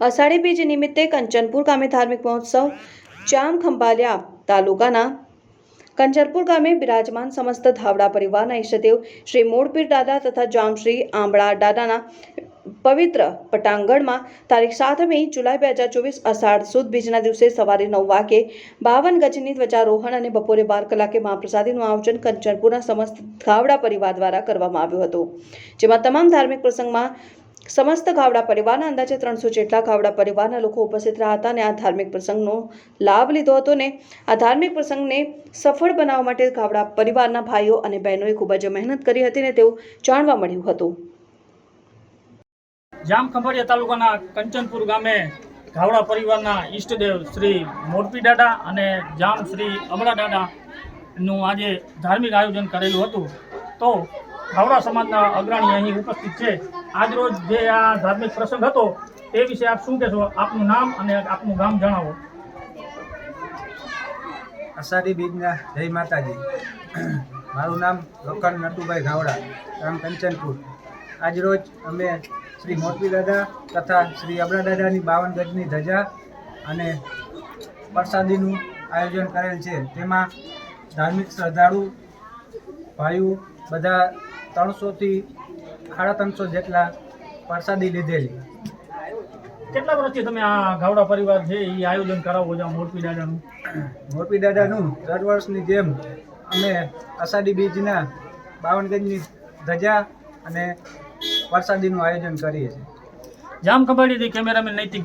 અષાઢી બીજ નિમિત્તે કંચનપુર ગામે ધાર્મિક મહોત્સવ જામ ખંભાલિયા તાલુકાના કંચનપુર ગામે બિરાજમાન સમસ્ત ધાવડા પરિવારના ઈષ્ટદેવ શ્રી મોડપીર દાદા તથા જામશ્રી આંબળા દાદાના પવિત્ર પટાંગણમાં તારીખ સાત મે જુલાઈ બે હજાર ચોવીસ અષાઢ સુદ બીજના દિવસે સવારે નવ વાગે બાવન ગજની ધ્વજારોહણ અને બપોરે બાર કલાકે મહાપ્રસાદીનું આયોજન કંચનપુરના સમસ્ત ધાવડા પરિવાર દ્વારા કરવામાં આવ્યું હતું. જેમાં તમામ ધાર્મિક પ્રસંગમાં સમસ્ત ગાવડા પરિવારના અંદાજે ત્રણસો જેટલા ગાવડા પરિવારના લોકો ઉપસ્થિત રહ્યા હતા અને આ ધાર્મિક પ્રસંગનો લાભ લીધો હતો ને આ ધાર્મિક પ્રસંગને સફળ બનાવવા માટે ગાવડા પરિવારના ભાઈઓ અને બહેનોએ ખૂબ જ મહેનત કરી હતી ને તેવું જાણવા મળ્યું હતું. જામ ખંભાળિયા તાલુકાના કંચનપુર ગામે ગાવડા પરિવારના ઈષ્ટદેવ શ્રી મોરપી દાદા અને જામ શ્રી અમલા દાદાનું આજે ધાર્મિક આયોજન કરેલું હતું. તો ગાવડા સમાજના અગ્રણી અહીં ઉપસ્થિત છે. આજરોજ જે આ ધાર્મિક પ્રસંગ હતો, તે વિશે આપ શું કહેશો? આપનું નામ અને આપનું ગામ જણાવો. અષાઢી બીજના જય માતાજી. મારું નામ લોખંડ નટુભાઈ ગાવડા, ગામ કંચનપુર. આજરોજ અમે શ્રી મોટવી દાદા તથા શ્રી અબડા દાદાની બાવન ગજની ધજા અને પ્રસાદીનું આયોજન કરેલ છે. તેમાં ધાર્મિક શ્રદ્ધાળુ, ભાઈઓ, બધા ત્રણસોથી સાડા ત્રણસો જેટલા પ્રસાદી લીધેલી. કેટલા વર્ષથી તમે આ ગાવડા પરિવાર છે એ આયોજન કરાવો છો મોરપી દાદાનું? મોરપી દાદાનું દર વર્ષની જેમ અમે અષાઢી બીજના બાવનગંજની ધજા અને પ્રસાદીનું આયોજન કરીએ છીએ. જામ ખંભાળીથી કેમેરામેન નૈતિક